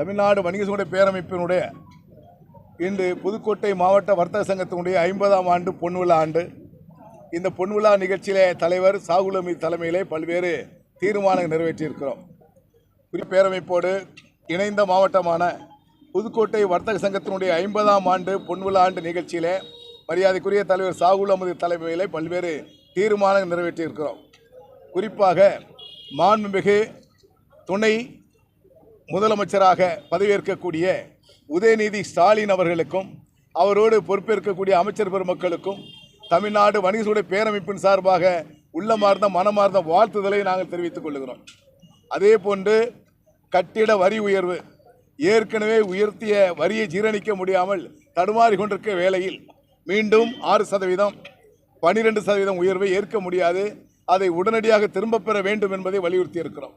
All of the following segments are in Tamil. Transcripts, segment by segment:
தமிழ்நாடு வணிக சங்க பேரமைப்பினுடைய இன்று புதுக்கோட்டை மாவட்ட வர்த்தக சங்கத்தினுடைய ஐம்பதாம் ஆண்டு பொன்விழா ஆண்டு இந்த பொன்விழா நிகழ்ச்சியிலே தலைவர் சாகுலமி தலைமையிலே பல்வேறு தீர்மானங்கள் நிறைவேற்றியிருக்கிறோம். குறி பேரமைப்போடு இணைந்த மாவட்டமான புதுக்கோட்டை வர்த்தக சங்கத்தினுடைய ஐம்பதாம் ஆண்டு பொன்விழா ஆண்டு நிகழ்ச்சியிலே மரியாதைக்குரிய தலைவர் சாகுல் அமது தலைமையிலே பல்வேறு தீர்மானங்கள் நிறைவேற்றியிருக்கிறோம். குறிப்பாக மாண்புமிகு துணை முதலமைச்சராக பதவியேற்கக்கூடிய உதயநிதி ஸ்டாலின் அவர்களுக்கும் அவரோடு பொறுப்பேற்கக்கூடிய அமைச்சர் பெருமக்களுக்கும் தமிழ்நாடு வணிகர்களுடைய பேரமைப்பின் சார்பாக உள்ளமார்ந்த மனமார்ந்த வாழ்த்துதலை நாங்கள் தெரிவித்துக் கொள்கிறோம். அதே போன்று கட்டிட வரி உயர்வு ஏற்கனவே உயர்த்திய வரியை ஜீரணிக்க முடியாமல் தடுமாறி கொண்டிருக்க வேளையில் மீண்டும் ஆறு சதவீதம் பனிரெண்டு சதவீதம் உயர்வை ஏற்க முடியாது. அதை உடனடியாக திரும்பப் பெற வேண்டும் என்பதை வலியுறுத்தி இருக்கிறோம்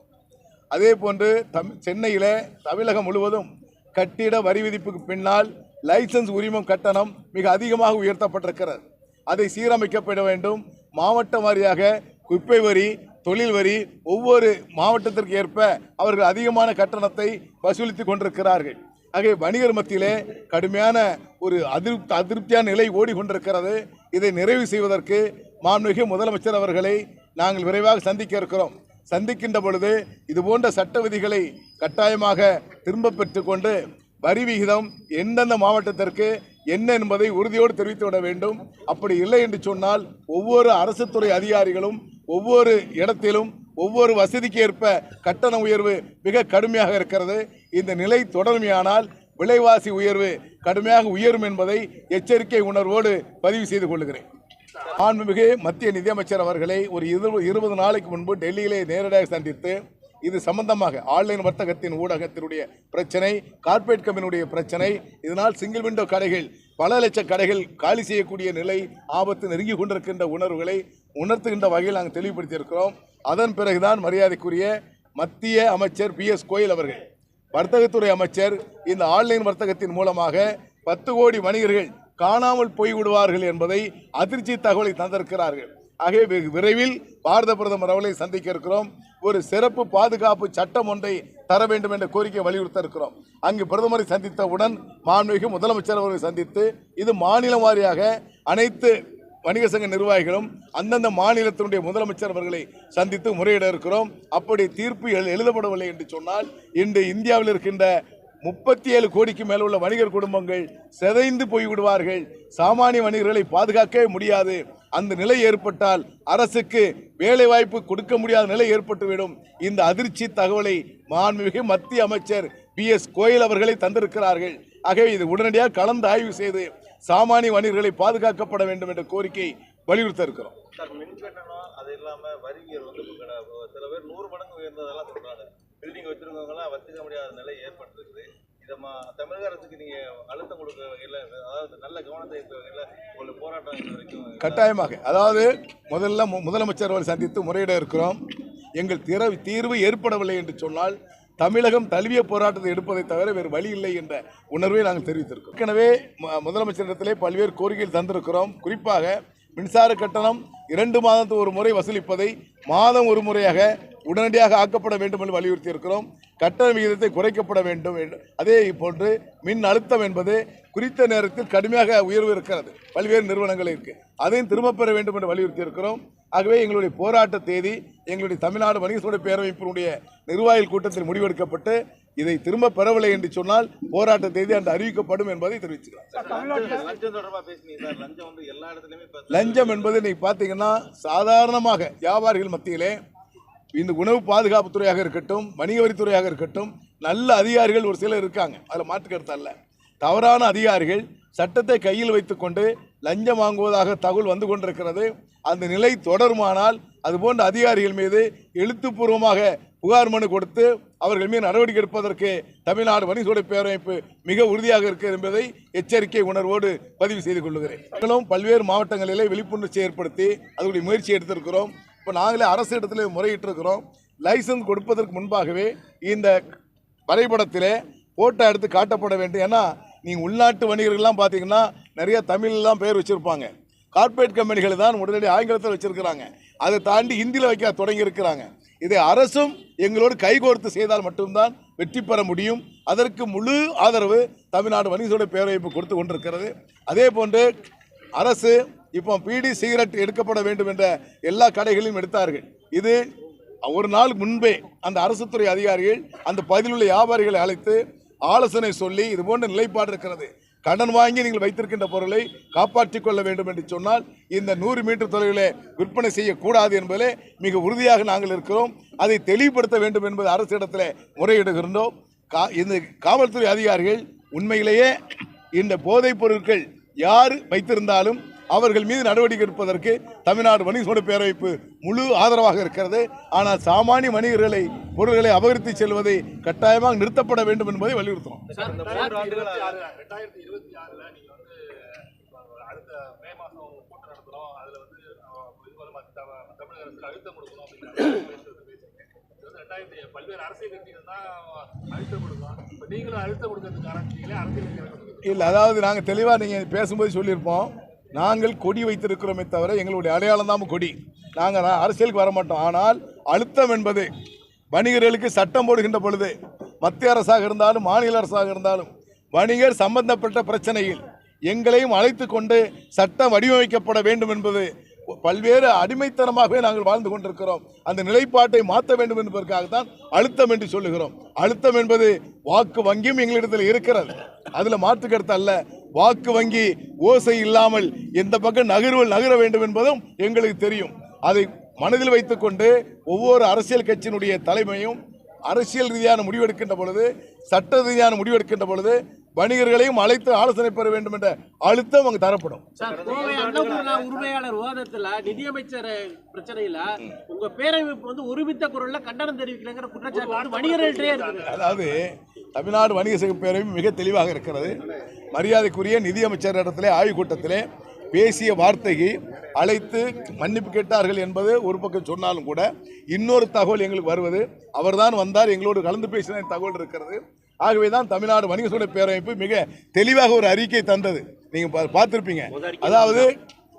அதே போன்று தம் சென்னையில் தமிழகம் முழுவதும் கட்டிட வரி விதிப்புக்கு பின்னால் லைசன்ஸ் உரிமம் கட்டணம் மிக அதிகமாக உயர்த்தப்பட்டிருக்கிறது. அதை சீரமைக்கப்பட வேண்டும். மாவட்ட வாரியாக குப்பை வரி தொழில் வரி ஒவ்வொரு மாவட்டத்திற்கு ஏற்ப அவர்கள் அதிகமான கட்டணத்தை வசூலித்துக் கொண்டிருக்கிறார்கள். ஆகவே வணிகர் மத்தியிலே கடுமையான ஒரு அதிருப்தி அதிருப்தியான நிலை ஓடிக்கொண்டிருக்கிறது. இதை நிறைவு செய்வதற்கு மாண்புமிகு முதலமைச்சர் அவர்களை நாங்கள் விரைவாக சந்திக்க இருக்கிறோம். சந்திக்கின்ற பொழுது இது போன்ற சட்ட விதிகளை கட்டாயமாக திரும்ப பெற்றுக்கொண்டு வரி விகிதம் எந்தெந்த மாவட்டத்திற்கு என்ன என்பதை உறுதியோடு தெரிவித்து விட வேண்டும். அப்படி இல்லை என்று சொன்னால் ஒவ்வொரு அரசு துறை அதிகாரிகளும் ஒவ்வொரு இடத்திலும் ஒவ்வொரு வசதிக்கு ஏற்ப கட்டண உயர்வு மிக கடுமையாக இருக்கிறது. இந்த நிலை தொடர்மையானால் விலைவாசி உயர்வு கடுமையாக உயரும் என்பதை எச்சரிக்கை உணர்வோடு பதிவு செய்து கொள்கிறேன். மாண்புமிகு மத்திய நிதியமைச்சர் அவர்களை ஒரு இருபது இருபது நாளைக்கு முன்பு டெல்லியிலே நேரடியாக சந்தித்து இது சம்பந்தமாக ஆன்லைன் வர்த்தகத்தின் ஊடகத்தினுடைய பிரச்சனை கார்ப்பரேட் கம்பெனியுடைய பிரச்சனை இதனால் சிங்கிள் விண்டோ கடைகள் பல லட்சம் கடைகள் காலி செய்யக்கூடிய நிலை ஆபத்து நெருங்கி கொண்டிருக்கின்ற உணர்வுகளை உணர்த்துகின்ற வகையில் நாங்கள் தெளிவுபடுத்தியிருக்கிறோம். அதன் பிறகுதான் மரியாதைக்குரிய மத்திய அமைச்சர் பி எஸ் கோயல் அவர்கள் வர்த்தகத்துறை அமைச்சர் இந்த ஆன்லைன் வர்த்தகத்தின் மூலமாக பத்து கோடி வணிகர்கள் காணாமல் போய்விடுவார்கள் என்பதை அதிர்ச்சி தகவலை தந்திருக்கிறார்கள். ஆகவே வெகு விரைவில் பாரத பிரதமர் அவர்களை சந்திக்க இருக்கிறோம். ஒரு சிறப்பு பாதுகாப்பு சட்டம் ஒன்றை தர வேண்டும் என்ற கோரிக்கை வலியுறுத்த இருக்கிறோம். அங்கு பிரதமரை சந்தித்தவுடன் மாண்புமிகு முதலமைச்சர் அவர்களை சந்தித்து இது மாநிலம் வாரியாக அனைத்து வணிக சங்க நிர்வாகிகளும் அந்தந்த மாநிலத்தினுடைய முதலமைச்சர் அவர்களை சந்தித்து முறையிட இருக்கிறோம். அப்படி தீர்ப்பு எழு- எழுதப்படவில்லை என்று சொன்னால் இன்று இந்தியாவில் இருக்கின்ற முப்பத்தி ஏழு கோடிக்கு மேல் உள்ள வணிகர் குடும்பங்கள் சிதைந்து போய்விடுவார்கள். சாமானிய வணிகர்களை பாதுகாக்கவே முடியாது. அந்த நிலை ஏற்பட்டால் அரசுக்கு வேலை வாய்ப்பு கொடுக்க முடியாத நிலை ஏற்பட்டுவிடும். இந்த அதிர்ச்சி தகவலை மாண்புமிகு மத்திய அமைச்சர் பி. எஸ். கோயல் அவர்களை தந்திருக்கிறார்கள். ஆகவே இது உடனடியாக கலந்து ஆய்வு செய்து சாமானிய வணிகர்களை பாதுகாக்கப்பட வேண்டும் என்ற கோரிக்கை வலியுறுத்த இருக்கிறோம். அது வரி வந்து சில பேர் நூறு மடங்கு உயர்ந்ததெல்லாம் சொல்றாங்க. பில்டிங் வச்சிருக்கவங்களாம் வச்சுக்க முடியாத நிலை ஏற்பட்டிருக்குது. இதை தமிழக அரசுக்கு நீங்க அழுத்தம் கொடுக்க வகையில் அதாவது நல்ல கவனத்தை இருக்க வகையில் உங்களுக்கு போராட்டம் வரைக்கும் கட்டாயமாக. அதாவது முதல்ல முதலமைச்சர் அவரை சந்தித்து முறையிட இருக்கிறோம். எங்கள் திற தீர்வு ஏற்படவில்லை என்று சொன்னால் தமிழகம் தழுவிய போராட்டத்தை எடுப்பதை தவிர வேறு வழி இல்லை என்ற உணர்வை நாங்கள் தெரிவித்திருக்கிறோம். ஏற்கனவே முதலமைச்சரிடத்திலே பல்வேறு கோரிக்கைகள் தந்திருக்கிறோம். குறிப்பாக மின்சார கட்டணம் இரண்டு மாதத்துக்கு ஒரு முறை வசூலிப்பதை மாதம் ஒரு முறையாக உடனடியாக ஆக்கப்பட வேண்டும் என்று வலியுறுத்தி இருக்கிறோம் கட்டண விகிதத்தை குறைக்கப்பட வேண்டும் அதே போன்று மின் அழுத்தம் என்பது குறித்த நேரத்தில் கடுமையாக உயர்வு இருக்கிறது. பல்வேறு நிறுவனங்கள் இருக்குது அதையும் திரும்பப் பெற வேண்டும் என்று வலியுறுத்தி இருக்கிறோம் ஆகவே எங்களுடைய போராட்ட தேதி எங்களுடைய தமிழ்நாடு வணிக சூழல் பேரமைப்பினுடைய நிர்வாகிகள் கூட்டத்தில் முடிவெடுக்கப்பட்டு இதை திரும்ப பெறவில்லை என்று சொன்னால் போராட்ட தேதி அன்று அறிவிக்கப்படும் என்பதை தெரிவிச்சுக்கிறோம் லஞ்சம் என்பது இன்னைக்கு பார்த்தீங்கன்னா சாதாரணமாக வியாபாரிகள் மத்தியிலே இந்த உணவு பாதுகாப்புத் துறையாக இருக்கட்டும் வணிக வரித்துறையாக இருக்கட்டும் நல்ல அதிகாரிகள் ஒரு சிலர் இருக்காங்க. அதில் மாற்றுக்கருத்து அல்ல தவறான அதிகாரிகள் சட்டத்தை கையில் வைத்துக்கொண்டு லஞ்சம் வாங்குவதாக தகவல் வந்து கொண்டிருக்கிறது. அந்த நிலை தொடருமானால் அதுபோன்ற அதிகாரிகள் மீது எழுத்துப்பூர்வமாக புகார் மனு கொடுத்து அவர்கள் மீது நடவடிக்கை எடுப்பதற்கு தமிழ்நாடு வணிகோட பேரமைப்பு மிக உறுதியாக இருக்கிறது என்பதை எச்சரிக்கை உணர்வோடு பதிவு செய்து கொள்கிறேன் நாங்களும் பல்வேறு மாவட்டங்களிலே விழிப்புணர்ச்சி ஏற்படுத்தி அதனுடைய முயற்சி எடுத்திருக்கிறோம். இப்போ நாங்களே அரசு இடத்துல முறையிட்டிருக்கிறோம். லைசன்ஸ் கொடுப்பதற்கு முன்பாகவே இந்த வரைபடத்திலே போட்டோ எடுத்து காட்டப்பட வேண்டும். ஏன்னா நீங்கள் உள்நாட்டு வணிகர்கள்லாம் பார்த்தீங்கன்னா நிறைய தமிழ்லாம் பேர் வச்சுருப்பாங்க. கார்ப்பரேட் கம்பெனிகள் தான் உடனடி ஆங்கிலத்தில் வச்சுருக்கிறாங்க. அதை தாண்டி ஹிந்தியில் வைக்க தொடங்கி இருக்கிறாங்க. இதை அரசும் எங்களோடு கைகோர்த்து செய்தால் மட்டும்தான் வெற்றி பெற முடியும். அதற்கு முழு ஆதரவு தமிழ்நாடு வணிகசோட பேரவைப்பு கொடுத்து கொண்டிருக்கிறது. அதே போன்று அரசு இப்போ பீடி சிகரெட் எடுக்கப்பட வேண்டும் என்ற எல்லா கடைகளையும் எடுத்தார்கள். இது ஒரு நாள் முன்பே அந்த அரசு துறை அதிகாரிகள் அந்த பகுதியில் உள்ள வியாபாரிகளை அழைத்து ஆலோசனை சொல்லி இது போன்ற நிலைப்பாடு இருக்கிறது. கடன் வாங்கி நீங்கள் வைத்திருக்கின்ற பொருளை காப்பாற்றிக் கொள்ள வேண்டும் என்று சொன்னால் இந்த நூறு மீட்டர் தொலைவிலே விற்பனை செய்யக்கூடாது என்பதிலே மிக உறுதியாக நாங்கள் இருக்கிறோம். அதை தெளிவுபடுத்த வேண்டும் என்பது அரசிடத்தில் முறையிடுகின்றோம். கா இந்த காவல்துறை அதிகாரிகள் உண்மையிலேயே இந்த போதைப் பொருட்கள் யார் வைத்திருந்தாலும் அவர்கள் மீது நடவடிக்கை எடுப்பதற்கு தமிழ்நாடு வணிக சோட பேரவைப்பு முழு ஆதரவாக இருக்கிறது. ஆனால் சாமானிய வணிகர்களை பொருள்களை அபகரித்து செல்வதை கட்டாயமாக நிறுத்தப்பட வேண்டும் என்பதை வலியுறுத்துறோம் இந்த மூன்று ஆண்டுகளா ரெண்டாயிரத்தி இருபத்தி ஆறுல நீங்க வந்து அஹ், அடுத்த மே மாசம் கூட்டம் நடத்துறோம். அதுல வந்து அஹ், இது வந்து மத்த- தமிழக அரசுக்கு அழுத்தம் கொடுக்கணும் அப்படிங்கிற பேசுறீங்க. இது வந்து ரெண்டாயிரத்தி பல்வேறு அரசியல் கட்சிகள் தான் அழுத்தம் கொடுக்கும் இப்ப நீங்களும் அழுத்தம் கொடுக்கறதுக்கு ஆரம்பிச்சீங்களே அரசியல் கட்சிகள் இல்லை அதாவது நாங்கள் தெளிவாக நீங்கள் பேசும்போது சொல்லியிருப்போம். நாங்கள் கொடி வைத்திருக்கிறோமே தவிர எங்களுடைய அடையாளம் தான் கொடி. நாங்கள் அரசியலுக்கு வர மாட்டோம். ஆனால் அழுத்தம் என்பது வணிகர்களுக்கு சட்டம் போடுகின்ற பொழுது மத்திய அரசாக இருந்தாலும் மாநில அரசாக இருந்தாலும் வணிகர் சம்பந்தப்பட்ட பிரச்சனையில் எங்களையும் அழைத்து கொண்டு சட்டம் வடிவமைக்கப்பட வேண்டும் என்பது பல்வேறு அடிமைத்தனமாகவே நாங்கள் வாழ்ந்து கொண்டிருக்கிறோம். அந்த நிலைப்பாட்டை மாற்ற வேண்டும் என்பதற்காகத்தான் அழுத்தம் என்று சொல்லுகிறோம். அழுத்தம் என்பது வாக்கு வங்கியும் எங்களிடத்தில் இருக்கிறது. அதில் மாற்றுக்கருத்து அல்ல. வாக்கு வங்கி ஓசை இல்லாமல் எந்த பக்கம் நகர்வல் நகர வேண்டும் என்பதும் எங்களுக்கு தெரியும். அதை மனதில் வைத்துக்கொண்டு ஒவ்வொரு அரசியல் கட்சியினுடைய தலைமையும் அரசியல் ரீதியான முடிவெடுக்கின்ற பொழுது சட்ட ரீதியான முடிவெடுக்கின்ற பொழுது வணிகர்களையும் அழைத்து ஆலோசனை பெற வேண்டும் என்ற அழுத்தம் அங்கு தரப்படும். உரிமையாளர் விவாதத்துல நிதியமைச்சர் பிரச்சனையில உங்க பேரமைப்பு வந்து ஒருமித்த குரல்ல கண்டனம் தெரிவிக்கலைங்கிற குற்றச்சாட்டு இருக்குது. அதாவது தமிழ்நாடு வணிக சங்க பேரவை மிக தெளிவாக இருக்கிறது. மரியாதைக்குரிய நிதியமைச்சர் இடத்திலே ஆய்வுக் கூட்டத்திலே பேசிய வார்த்தைக்கு அழைத்து மன்னிப்பு கேட்டார்கள் என்பது ஒரு பக்கம் சொன்னாலும் கூட இன்னொரு தகவல் எங்களுக்கு வருவது அவர்தான் வந்தார் எங்களோடு கலந்து பேசின தகவல் இருக்கிறது. ஆகவே தான் தமிழ்நாடு வணிக சங்க பேரமைப்பு மிக தெளிவாக ஒரு அறிக்கை தந்தது. நீங்கள் பார்த்துருப்பீங்க. அதாவது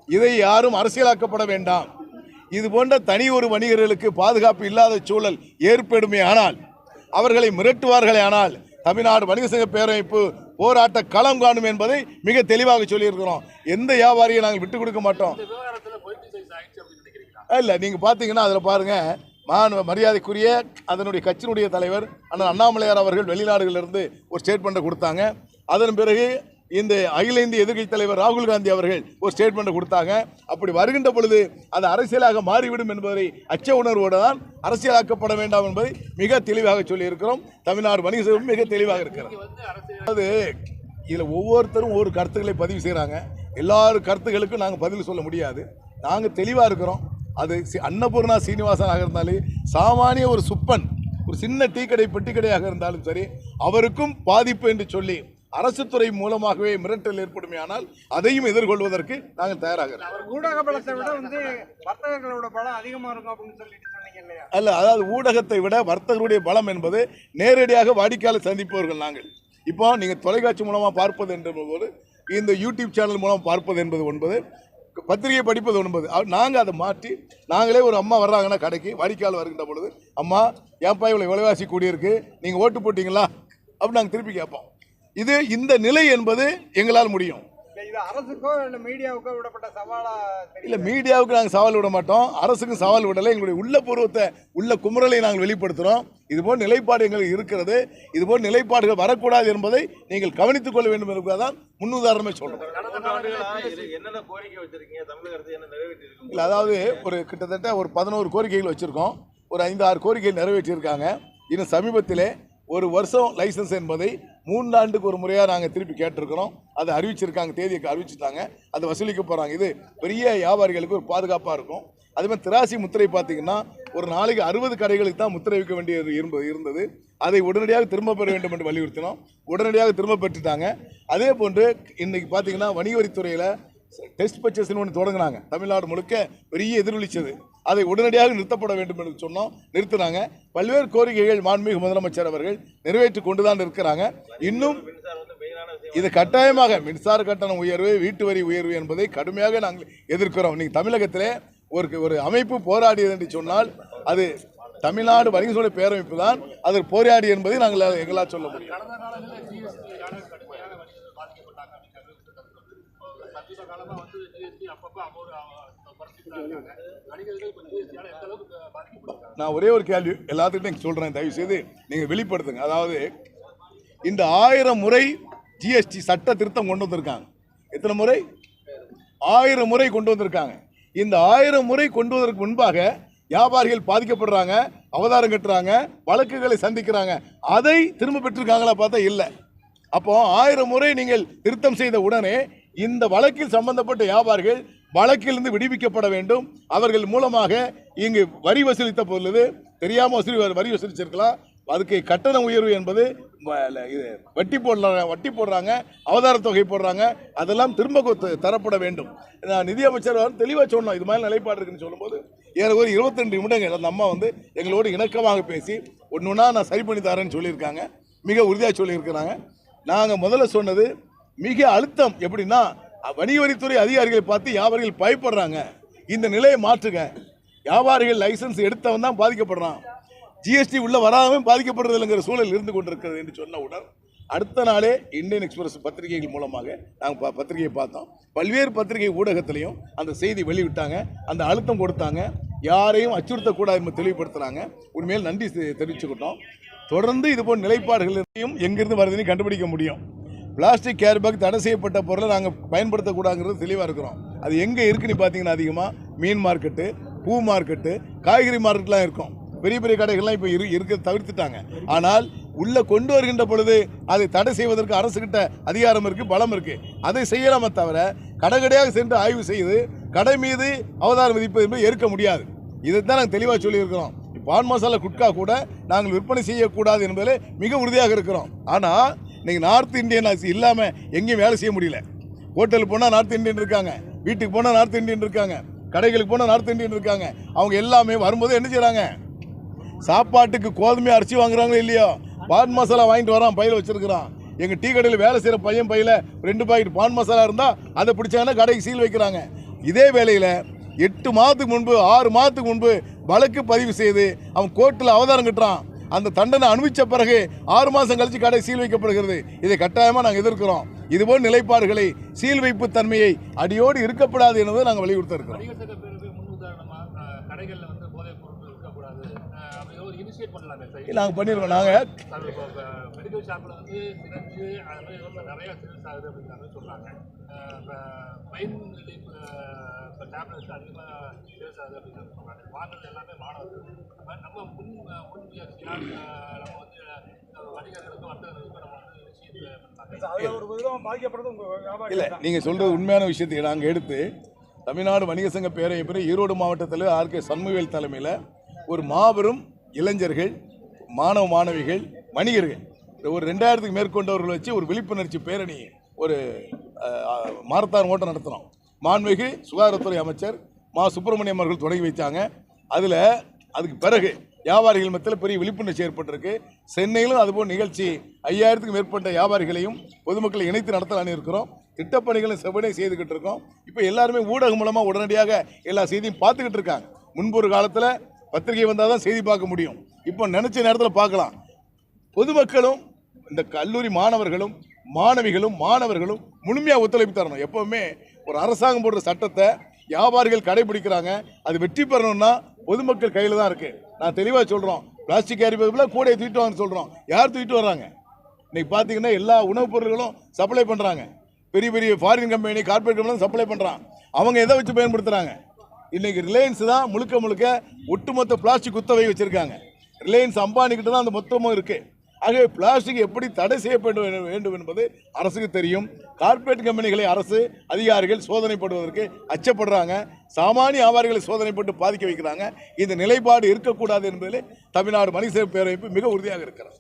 இதை யாரும் அரசியலாக்கப்பட வேண்டாம். இது போன்ற தனி ஒரு வணிகர்களுக்கு பாதுகாப்பு இல்லாத சூழல் ஏற்படுமே ஆனால் அவர்களை மிரட்டுவார்களே ஆனால் தமிழ்நாடு வணிக சங்க பேரமைப்பு போராட்ட களம் காணும் என்பதை மிக தெளிவாக சொல்லியிருக்கிறோம். எந்த வியாபாரியை நாங்கள் விட்டுக் கொடுக்க மாட்டோம். இல்லை நீங்கள் பார்த்தீங்கன்னா அதில் பாருங்கள் மாணவ மரியாதைக்குரிய அதனுடைய கட்சியினுடைய தலைவர் அண்ணன் அண்ணாமலையார் அவர்கள் வெளிநாடுகளிலிருந்து ஒரு ஸ்டேட்மெண்ட்டை கொடுத்தாங்க. அதன் பிறகு இந்த அகில இந்திய எதிர்கட்சி தலைவர் ராகுல் காந்தி அவர்கள் ஒரு ஸ்டேட்மெண்ட்டை கொடுத்தாங்க. அப்படி வருகின்ற பொழுது அது அரசியலாக மாறிவிடும் என்பதை அச்ச உணர்வோடு தான் அரசியலாக்கப்பட வேண்டாம் என்பதை மிக தெளிவாக சொல்லியிருக்கிறோம். தமிழ்நாடு வணிக சங்கம் மிக தெளிவாக இருக்கிறது. அது அதாவது இதில் ஒவ்வொருத்தரும் ஒவ்வொரு கருத்துக்களை பதிவு செய்கிறாங்க. எல்லாரும் கருத்துக்களுக்கும் நாங்கள் பதில் சொல்ல முடியாது. நாங்கள் தெளிவாக இருக்கிறோம். அது அன்னபூர்ணா சீனிவாசனாக இருந்தாலும் சாமானிய ஒரு சுப்பன் ஒரு சின்ன டீ கடை பெட்டி கடையாக இருந்தாலும் சரி அவருக்கும் பாதிப்பு என்று சொல்லி அரசு துறை மூலமாகவே மிரட்டல் ஏற்படுமே ஆனால் அதையும் எதிர்கொள்வதற்கு நாங்கள் தயாராக இருக்கிறோம் ஊடக பலத்தை விட வந்து வர்த்தகர்களோட பலம் அதிகமா இருக்கும் அப்படின்னு சொல்லிட்டு சொன்னீங்க இல்லையா? அல்ல அதாவது ஊடகத்தை விட வர்த்தகருடைய பலம் என்பது நேரடியாக வாடிக்கையாளர் சந்திப்பவர்கள் நாங்கள். இப்போ நீங்கள் தொலைக்காட்சி மூலமாக பார்ப்பது என்ற போது இந்த யூடியூப் சேனல் மூலம் பார்ப்பது என்பது ஒன்பது பத்திரிகை படிப்பது ஒன்பது. நாங்கள் அதை மாற்றி நாங்களே ஒரு அம்மா வர்றாங்கன்னா கடைக்கு வாடிக்கையாளர் வருகின்ற பொழுது அம்மா ஏன்ப்பா இவ்வளோ விலைவாசி கூடியிருக்கு நீங்கள் ஓட்டு போட்டிங்களா? அப்படின்னு நாங்கள் திருப்பி கேட்போம். இது இந்த நிலை என்பது எங்களால் முடியும். இல்ல இது அரசுக்கோ இல்ல மீடியாவுக்கோ விடப்பட்ட சவாலா தெரியும் இல்லை மீடியாவுக்கு நாங்கள் சவால் விட மாட்டோம். அரசுக்கும் சவால் விடலை. எங்களுடைய உள்ள பூர்வத்தை உள்ள குமுறலை நாங்கள் வெளிப்படுத்துகிறோம் இதுபோல் நிலைப்பாடு எங்களுக்கு இருக்கிறது. இதுபோல் நிலைப்பாடுகள் வரக்கூடாது என்பதை நீங்கள் கவனித்துக் கொள்ள வேண்டும் என்பதுதான் முன்னுதாரணமே சொல்கிறோம் மூன்று ஆண்டுகளா இது என்னென்ன கோரிக்கை வச்சிருக்கீங்க? தமிழக அரசு என்ன நிறைவேற்றி இருக்கு இல்லை அதாவது ஒரு கிட்டத்தட்ட ஒரு பதினோரு கோரிக்கைகள் வச்சுருக்கோம். ஒரு ஐந்து ஆறு கோரிக்கைகள் நிறைவேற்றியிருக்காங்க. இன்னும் சமீபத்திலே ஒரு வருஷம் லைசன்ஸ் என்பதை மூன்றாண்டுக்கு ஒரு முறையாக நாங்கள் திருப்பி கேட்டிருக்கிறோம். அதை அறிவிச்சிருக்காங்க தேதியை அறிவிச்சிட்டாங்க. அதை வசூலிக்க போகிறாங்க இது பெரிய வியாபாரிகளுக்கு ஒரு பாதுகாப்பாக இருக்கும். அதுமாதிரி திராசி முத்திரை பார்த்தீங்கன்னா ஒரு நாளைக்கு அறுபது கடைகளுக்கு தான் முத்திரை வைக்க வேண்டியது இருந்தது இருந்தது. அதை உடனடியாக திரும்ப பெற வேண்டும் என்று வலியுறுத்தினோம். உடனடியாக திரும்ப பெற்றுட்டாங்க. அதே போன்று இன்றைக்கி பார்த்தீங்கன்னா வணிக வரித்துறையில் டெஸ்ட் பர்ச்சேஸ்னு ஒன்று தொடங்கினாங்க. தமிழ்நாடு முழுக்க பெரிய எதிரொலிச்சது. அதை உடனடியாக நிறுத்தப்பட வேண்டும் என்று சொன்னோம் நிறுத்தினாங்க. பல்வேறு கோரிக்கைகள் மாண்புமிகு முதலமைச்சர் அவர்கள் நிறைவேற்றி கொண்டு தான் இருக்கிறாங்க. இன்னும் இது கட்டாயமாக மின்சார கட்டணம் உயர்வு வீட்டு வரி உயர்வு என்பதை கடுமையாக நாங்கள் எதிர்க்கிறோம். நீங்கள் தமிழகத்திலே ஒரு ஒரு அமைப்பு போராடியது என்று சொன்னால் அது தமிழ்நாடு வணிக சூழல் பேரமைப்பு தான். அதற்கு போராடி என்பதை நாங்கள் எங்களால் சொல்ல முடியும் கடந்த காலங்களில் ஜிஎஸ்டியால கடுமையான வணிகர்கள் பாதிக்கப்பட்டாங்க அப்படிங்கிறது ஒரு கருத்து வருது. இப்போ சமீப காலமா வந்து ஜிஎஸ்டி அப்பப்போ அவங்க குறைச்சிட்டு தான் இருக்காங்க வணிகர்கள் காலமாக வந்து ஜிஎஸ்டி அப்பப்போ பாதிக்கப்பட்டிருக்காங்க நான் ஒரே ஒரு கேள்வி எல்லாத்துக்கிட்டையும் சொல்கிறேன் தயவு செய்து நீங்கள் வெளிப்படுத்துங்க. அதாவது இந்த ஆயிரம் முறை ஜிஎஸ்டி சட்ட திருத்தம் கொண்டு வந்திருக்காங்க. எத்தனை முறை? ஆயிரம் முறை கொண்டு வந்திருக்காங்க. இந்த ஆயிரம் முறை கொண்டு வந்ததற்கு முன்பாக வியாபாரிகள் பாதிக்கப்படுறாங்க அவதாரம் கட்டுறாங்க வழக்குகளை சந்திக்கிறாங்க. அதை திரும்ப பெற்றிருக்காங்களா பார்த்தா இல்லை. அப்போ ஆயிரம் முறை நீங்கள் திருத்தம் செய்த உடனே இந்த வழக்கில் சம்பந்தப்பட்ட வியாபாரிகள் வழக்கிலிருந்து விடுவிக்கப்பட வேண்டும். அவர்கள் மூலமாக இங்கு வரி வசூலித்த பொழுது தெரியாமல் வசூலி வரி வசூலிச்சிருக்கலாம் அதுக்கு கட்டண உயர்வு என்பது இது வட்டி போடுறாங்க வட்டி போடுறாங்க அவதார தொகை போடுறாங்க அதெல்லாம் திரும்ப தரப்பட வேண்டும். நான் நிதியமைச்சர் அவர் தெளிவாக சொன்னோம் இது மாதிரி நிலைப்பாடு இருக்குன்னு சொல்லும்போது ஏறக்குறைய இருபத்தி ரெண்டு நிமிடங்கள் அந்த அம்மா வந்து எங்களோடு இணக்கமாக பேசி ஒன்று ஒன்றா நான் சரி பண்ணி தரேன்னு சொல்லியிருக்காங்க. மிக உறுதியாக சொல்லியிருக்கிறாங்க. நாங்கள் முதல்ல சொன்னது மிக அழுத்தம் எப்படின்னா வணிக வரித்துறை அதிகாரிகளை பார்த்து வியாபாரிகள் பயப்படுறாங்க. இந்த நிலையை மாற்றுங்க. வியாபாரிகள் லைசன்ஸ் எடுத்தவன் தான் பாதிக்கப்படுறான். ஜிஎஸ்டி உள்ள வராமல் பாதிக்கப்படுறதுங்கிற சூழல் இருந்து கொண்டிருக்கிறது என்று சொன்னவுடன் அடுத்த நாளே இந்தியன் எக்ஸ்பிரஸ் பத்திரிகைகள் மூலமாக நாங்கள் ப பத்திரிகையை பார்த்தோம். பல்வேறு பத்திரிகை ஊடகத்திலையும் அந்த செய்தி வெளியிட்டாங்க. அந்த அழுத்தம் கொடுத்தாங்க. யாரையும் அச்சுறுத்தக்கூடாது என்று தெளிவுபடுத்துகிறாங்க உண்மையில் நன்றி தெரிவிச்சுக்கிட்டோம். தொடர்ந்து இதுபோல் நிலைப்பாடுகள் நிலைப்பாடுகளையும் எங்கிருந்து வருதுன்னு கண்டுபிடிக்க முடியும். பிளாஸ்டிக் கேரி பேக் தடை செய்யப்பட்ட பொருளை நாங்கள் பயன்படுத்தக்கூடாதுங்கிறது தெளிவாக இருக்கிறோம். அது எங்கே இருக்குன்னு பார்த்தீங்கன்னா அதிகமாக மீன் மார்க்கெட்டு பூ மார்க்கெட்டு காய்கறி மார்க்கெட்லாம் இருக்கும். பெரிய பெரிய கடைகள்லாம் இப்போ இரு இருக்க தவிர்த்துட்டாங்க. ஆனால் உள்ளே கொண்டு வருகின்ற பொழுது அதை தடை செய்வதற்கு அரசுக்கிட்ட அதிகாரம் இருக்குது பலம் இருக்குது அதை செய்யலாமே தவிர கடை கடையாக சென்று ஆய்வு செய்து கடை மீது அவதாரம் விதிப்பது என்பது ஏற்க முடியாது. இதைத்தான் நாங்கள் தெளிவாக சொல்லியிருக்கிறோம். பான் மசாலா குட்கா கூட நாங்கள் விற்பனை செய்யக்கூடாது என்பதில் மிக உறுதியாக இருக்கிறோம். ஆனால் இன்னைக்கு நார்த் இந்தியன் அரிசி இல்லாமல் எங்கேயும் வேலை செய்ய முடியல. ஹோட்டலுக்கு போனால் நார்த் இந்தியன் இருக்காங்க. வீட்டுக்கு போனால் நார்த் இந்தியன் இருக்காங்க. கடைகளுக்கு போனால் நார்த் இந்தியன் இருக்காங்க. அவங்க எல்லாமே வரும்போது என்ன செய்கிறாங்க சாப்பாட்டுக்கு கோதுமை அரிசி வாங்குறாங்களோ இல்லையோ? பான் மசாலா வாங்கிட்டு வரான் பையில் வச்சிருக்கிறான். எங்கள் டீ கடையில் வேலை செய்கிற பையன் பையில் ரெண்டு பாக்கெட் பான் மசாலா இருந்தால் அதை பிடிச்சாங்கன்னா கடைக்கு சீல் வைக்கிறாங்க. இதே வேளையில் எட்டு மாதத்துக்கு முன்பு ஆறு மாதத்துக்கு முன்பு வழக்கு பதிவு செய்து அவன் கோர்ட்டில் அவதாரம் கட்டுறான். அந்த தண்டனை அனுபவிச்ச பிறகு ஆறு மாதம் கழிச்சு கடை சீல் வைக்கப்படுகிறது. இதை கட்டாயமாக நாங்கள் எதிர்க்கிறோம். இதுபோல் நிலைப்பாடுகளை சீல் வைப்பு தன்மையை அடியோடு இருக்கப்படாது என்பதை நாங்கள் வலியுறுத்த இருக்கிறோம் வணிகர் சங்க பேரவை முன் உதாரணமா அஹ், கடைகள்ல வந்து போதைப் பொருட்கள் இருக்கக்கூடாது சார் நாங்கள் பண்ணியிருக்கோம் நாங்கள் மெடிக்கல் ஷாப்ல வந்து சிரஞ்சு அது மாதிரி வந்து நிறைய சேல்ஸ் ஆகுது அப்படிங்கிற மாதிரி சொல்றாங்க பெயின் ரிலீஃப் டேப்லெட்ஸ் அதிகமாக சேல்ஸ் ஆகுது அப்படின்னு வாங்குறது எல்லாமே மாணவர்கள். நம்ம முன் நம்ம வந்து வணிகர்களுக்கும் வர்த்தகர்களுக்கும் நம்ம வந்து இல்லை நீங்கள் சொல்கிறது உண்மையான விஷயத்தை நாங்கள் எடுத்து தமிழ்நாடு வணிக சங்க பேரவை பிறகு ஈரோடு மாவட்டத்தில் ஆர் கே சண்முகவேல் தலைமையில் ஒரு மாபெரும் இளைஞர்கள் மாணவ மாணவிகள் வணிகர்கள். ஒரு ரெண்டாயிரத்துக்கு மேற்கொண்டவர்கள் வச்சு ஒரு விழிப்புணர்ச்சி பேரணி ஒரு மாரத்தான் ஓட்டம் நடத்தினோம். மாண்புமிகு சுகாதாரத்துறை அமைச்சர் மா. சுப்பிரமணியம் அவர்கள் தொடங்கி வைத்தாங்க அதில் அதுக்கு பிறகு வியாபாரிகள் மத்தியில் பெரிய விழிப்புணர்ச்சி ஏற்பட்டிருக்கு. சென்னையிலும் அதுபோல் நிகழ்ச்சி ஐயாயிரத்துக்கு மேற்பட்ட வியாபாரிகளையும் பொதுமக்களை இணைத்து நடத்தலான்னு இருக்கிறோம். திட்டப்பணிகளும் செவ்வனே செய்துக்கிட்டு இருக்கோம். இப்போ எல்லாருமே ஊடகம் மூலமாக உடனடியாக எல்லா செய்தியும் பார்த்துக்கிட்டு இருக்காங்க. முன்பு ஒரு காலத்தில் பத்திரிகை வந்தால் தான் செய்தி பார்க்க முடியும். இப்போ நினச்ச நேரத்தில் பார்க்கலாம். பொதுமக்களும் இந்த கல்லூரி மாணவர்களும் மாணவிகளும் மாணவர்களும் முழுமையாக ஒத்துழைப்பு தரணும். எப்போவுமே ஒரு அரசாங்கம் போடுற சட்டத்தை வியாபாரிகள் கடைபிடிக்கிறாங்க. அது வெற்றி பெறணும்னா பொதுமக்கள் கையில் தான் இருக்குது நான் தெளிவாக சொல்கிறோம் பிளாஸ்டிக் கேரி பேக்கில் கூடையை தூக்கிட்டு வாங்க சொல்கிறோம் யார் தூக்கிட்டு வர்றாங்க? இன்றைக்கி பார்த்தீங்கன்னா எல்லா உணவுப் பொருட்களும் சப்ளை பண்ணுறாங்க பெரிய பெரிய foreign company corporate company supply பண்ணுறான் அவங்க எதை வச்சு பயன்படுத்துகிறாங்க இன்னைக்கு ரிலையன்ஸ் தான் முழுக்க முழுக்க ஒட்டுமொத்த பிளாஸ்டிக் குத்தவை வச்சிருக்காங்க. ரிலையன்ஸ் அம்பானிக்கிட்ட தான் அந்த மொத்தமும் இருக்கு. ஆகவே பிளாஸ்டிக் எப்படி தடை செய்யப்பட வேண்டும் வேண்டும் என்பது அரசுக்கு தெரியும். கார்ப்பரேட் கம்பெனிகளை அரசு அதிகாரிகள் சோதனைப்படுவதற்கு அச்சப்படுறாங்க. சாமானிய வியாபாரிகளை சோதனைப்பட்டு பாதிக்க வைக்கிறாங்க. இந்த நிலைப்பாடு இருக்கக்கூடாது என்பதில் தமிழ்நாடு மனித பேரமைப்பு மிக உறுதியாக இருக்கிறார்